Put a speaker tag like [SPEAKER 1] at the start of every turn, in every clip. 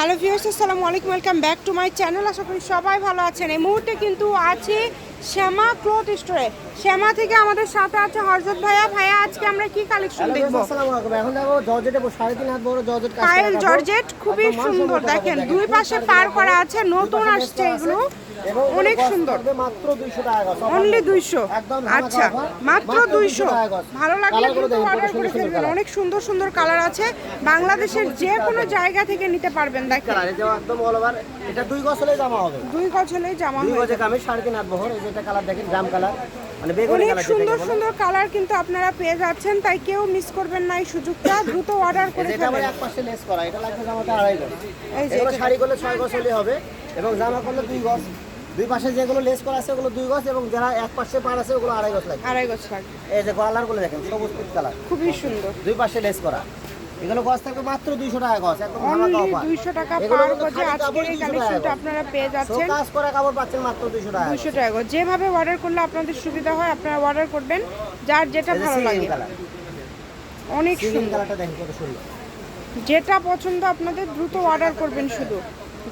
[SPEAKER 1] Hello viewers আসসালামু আলাইকুম welcome back to my channel আশা করি সবাই ভালো আছেন। এই মুহূর্তে কিন্তু আছি শ্যামা ক্লথ স্টোরে শ্যামা থেকে আমাদের সাথে আছে হরজত ভাইয়া। ভাইয়া আজকে আমরা কি কালেকশন দেখব?
[SPEAKER 2] আসসালামু আলাইকুম এখন দেখো জর্জেট সাড়ে তিন হাত বড় জর্জেট কাজ
[SPEAKER 1] জর্জেট খুবই সুন্দর। দেখেন দুই পাশে পার করা আছে নতুন আসছে।
[SPEAKER 2] এবং এগুলো।
[SPEAKER 1] অনেক সুন্দর।
[SPEAKER 2] মাত্র 200 টাকা গজ।
[SPEAKER 1] অনলি
[SPEAKER 2] একদম
[SPEAKER 1] আচ্ছা মাত্র দুইশো।
[SPEAKER 2] টাকা গজ।
[SPEAKER 1] ভালো লাগলে অর্ডার করে ফেলবেন। অনেক সুন্দর সুন্দর কালার আছে। বাংলাদেশের যে কোনো জায়গা থেকে নিতে পারবেন দেখেন।
[SPEAKER 2] কালার, একদম all over, এটা দুই গজ হলেই জামা হবে।
[SPEAKER 1] দুই গজ হলেই জামা
[SPEAKER 2] দুই গজে কামিজ সাড়ে বহর এই যে কালার দেখেন জাম কালার মানে বেগুনি
[SPEAKER 1] অনেক সুন্দর সুন্দর কালার কিন্তু আপনারা পেয়ে যাচ্ছেন তাই কেউ মিস করবেন না এই সুযোগটা। দ্রুত অর্ডার করে
[SPEAKER 2] যে এটা
[SPEAKER 1] ফেলবেন
[SPEAKER 2] এক পাশে লেস করা এটা লাগবে জামাটা আড়াই গজ।
[SPEAKER 1] এই যে
[SPEAKER 2] শাড়ি করলে ছয় গজ হলেই হবে এবং জামা করলে দুই গজ। দুই পাশে যেগুলো লেস করা আছে ওগুলো দুই গজ এবং যারা এক পাশে পার আছে ওগুলো আড়াই গজ লাগবে
[SPEAKER 1] আড়াই গজ লাগবে
[SPEAKER 2] এই যে গুলো দেখেন সবুজ কালার।
[SPEAKER 1] খুবই সুন্দর।
[SPEAKER 2] দুই পাশে লেস করা। এগুলো গজ থাকবে মাত্র দুইশো টাকা গজ একদম ধামাকা অফার
[SPEAKER 1] দুইশো টাকা পার গজে
[SPEAKER 2] খালি
[SPEAKER 1] আজকের এই কালেকশনটা আপনারা পেয়ে যাচ্ছেন।
[SPEAKER 2] কাজ করা কাপড় পাচ্ছেন মাত্র দুইশো টাকা
[SPEAKER 1] দুইশো টাকা গজ। যেভাবে অর্ডার করলে আপনাদের সুবিধা হয় আপনারা অর্ডার করবেন যার যেটা ভালো লাগে। অনেক সুন্দর।
[SPEAKER 2] কালারটা দেখেন কত সুন্দর।
[SPEAKER 1] যেটা পছন্দ আপনাদের দ্রুত অর্ডার করবেন শুধু।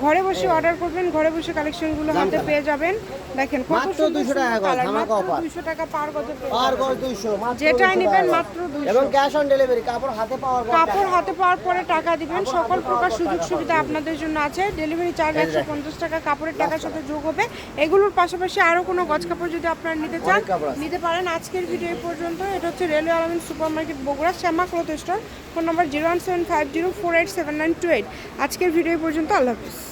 [SPEAKER 1] ঘরে বসে অর্ডার করবেন ঘরে বসে কালেকশনগুলো হাতে পেয়ে যাবেন। দেখেন কত সুন্দর
[SPEAKER 2] 200
[SPEAKER 1] কালার মাত্র
[SPEAKER 2] offer।
[SPEAKER 1] দুইশো টাকা পার গজে
[SPEAKER 2] পার। গজ দুইশো মাত্র
[SPEAKER 1] যেটাই নেবেন মাত্র 200
[SPEAKER 2] এবং ক্যাশ অন ডেলিভারি কাপড় হাতে পাওয়ার পর
[SPEAKER 1] কাপড় হাতে পাওয়ার পরে টাকা দিবেন। সকল প্রকার সুযোগ সুবিধা আপনাদের জন্য আছে। ডেলিভারি চার্জ
[SPEAKER 2] এই যে
[SPEAKER 1] একশো পঞ্চাশ টাকা কাপড়ের টাকার সাথে যোগ হবে। এগুলোর পাশাপাশি আরও কোনো গজ কাপড় যদি আপনারা নিতে চান। নিতে পারেন। আজকের ভিডিও পর্যন্ত। এটা হচ্ছে railway Alamin super market Bogura Shyama cloth store phone number zero one seven five zero four eight seven nine two eight আজকের ভিডিও পর্যন্ত। আল্লাহ হাফিজ।